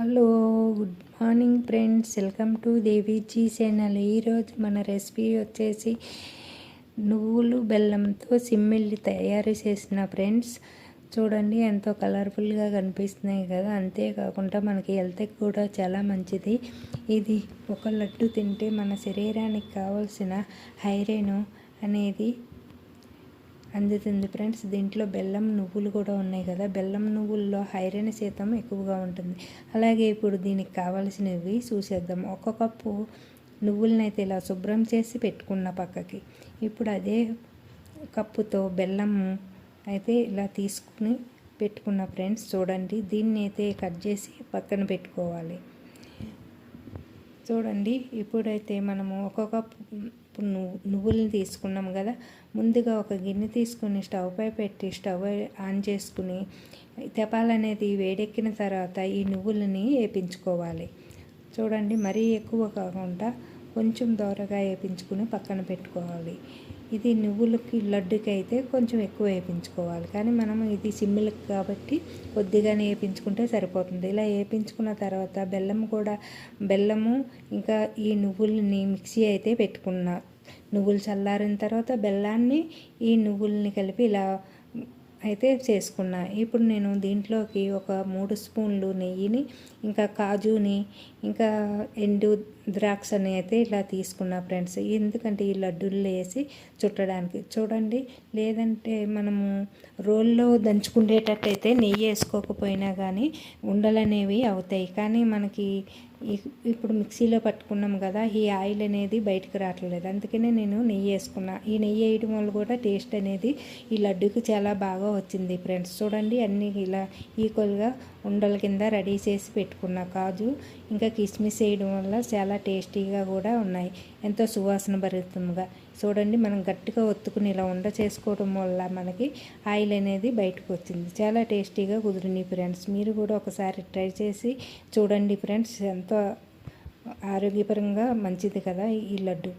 Hello good morning friends. Welcome to Deviji channel ఈరోజు మన recipe వచ్చేసి నువ్వులు బెల్లంతో సిమ్మిల్లి తయారు చేసిన ఫ్రెండ్స్. చూడండి ఎంతో కలర్ఫుల్గా కనిపిస్తున్నాయి కదా. అంతేకాకుండా మనకి హెల్త్కి కూడా చాలా మంచిది. ఇది ఒక లడ్డు తింటే మన శరీరానికి కావాల్సిన ఐరన్ అనేది అందుతుంది ఫ్రెండ్స్. దీంట్లో బెల్లం నువ్వులు కూడా ఉన్నాయి కదా. బెల్లం నువ్వుల్లో ఐరన్ శాతం ఎక్కువగా ఉంటుంది. అలాగే ఇప్పుడు దీనికి కావాల్సినవి చూసేద్దాం. ఒక కప్పు నువ్వులనైతే ఇలా శుభ్రం చేసి పెట్టుకున్న పక్కకి. ఇప్పుడు అదే కప్పుతో బెల్లం అయితే ఇలా తీసుకుని పెట్టుకున్న ఫ్రెండ్స్ చూడండి. దీన్ని అయితే కట్ చేసి పక్కన పెట్టుకోవాలి. చూడండి. ఇప్పుడైతే మనము ఒక కప్పు ఇప్పుడు నువ్వు నువ్వులను తీసుకున్నాం కదా. ముందుగా ఒక గిన్నె తీసుకుని స్టవ్ పై పెట్టి స్టవ్ ఆన్ చేసుకుని తెపాలనేది వేడెక్కిన తర్వాత ఈ నువ్వులని వేపించుకోవాలి. చూడండి మరీ ఎక్కువ కాకుండా కొంచెం దోరగా వేపించుకుని పక్కన పెట్టుకోవాలి. ఇది నువ్వులకి లడ్డుకి అయితే కొంచెం ఎక్కువ వేయించుకోవాలి కానీ మనం ఇది సిమ్మిలకి కాబట్టి కొద్దిగానే వేయించుకుంటే సరిపోతుంది. ఇలా వేయించుకున్న తర్వాత బెల్లం కూడా బెల్లము ఇంకా ఈ నువ్వుల్ని మిక్సీ అయితే పెట్టుకున్న. నువ్వులు చల్లారిన తర్వాత బెల్లాన్ని ఈ నువ్వుల్ని కలిపి ఇలా అయితే చేసుకున్నా. ఇప్పుడు నేను దీంట్లోకి ఒక మూడు స్పూన్లు నెయ్యిని ఇంకా కాజుని ఇంకా ఎండు ద్రాక్షని అయితే ఇలా తీసుకున్నా ఫ్రెండ్స్. ఎందుకంటే ఈ లడ్డూలు వేసి చుట్టడానికి. చూడండి లేదంటే మనము రోల్లో దంచుకునేటట్టయితే నెయ్యి వేసుకోకపోయినా కానీ ఉండలనేవి అవుతాయి. కానీ మనకి ఇప్పుడు మిక్సీలో పట్టుకున్నాం కదా ఈ ఆయిల్ అనేది బయటకు రావట్లేదు. అందుకనే నేను నెయ్యి వేసుకున్నా. ఈ నెయ్యి వేయడం వల్ల కూడా టేస్ట్ అనేది ఈ లడ్డుకి చాలా బాగా వచ్చింది ఫ్రెండ్స్. చూడండి అన్నీ ఇలా ఈక్వల్గా ఉండల కింద రెడీ చేసి పెట్టుకున్న కాజు. ఇంకా కిస్మిస్ వేయడం వల్ల చాలా టేస్టీగా కూడా ఉన్నాయి. ఎంతో సువాసన భరితంగా చూడండి మనం గట్టిగా ఒత్తుకుని ఇలా ఉండ చేసుకోవడం వల్ల మనకి ఆయిల్ అనేది బయటకు వచ్చింది. చాలా టేస్టీగా కుదిరింది ఫ్రెండ్స్. మీరు కూడా ఒకసారి ట్రై చేసి చూడండి ఫ్రెండ్స్ ఎంతో ఆరోగ్యపరంగా మంచిది కదా ఈ లడ్డు?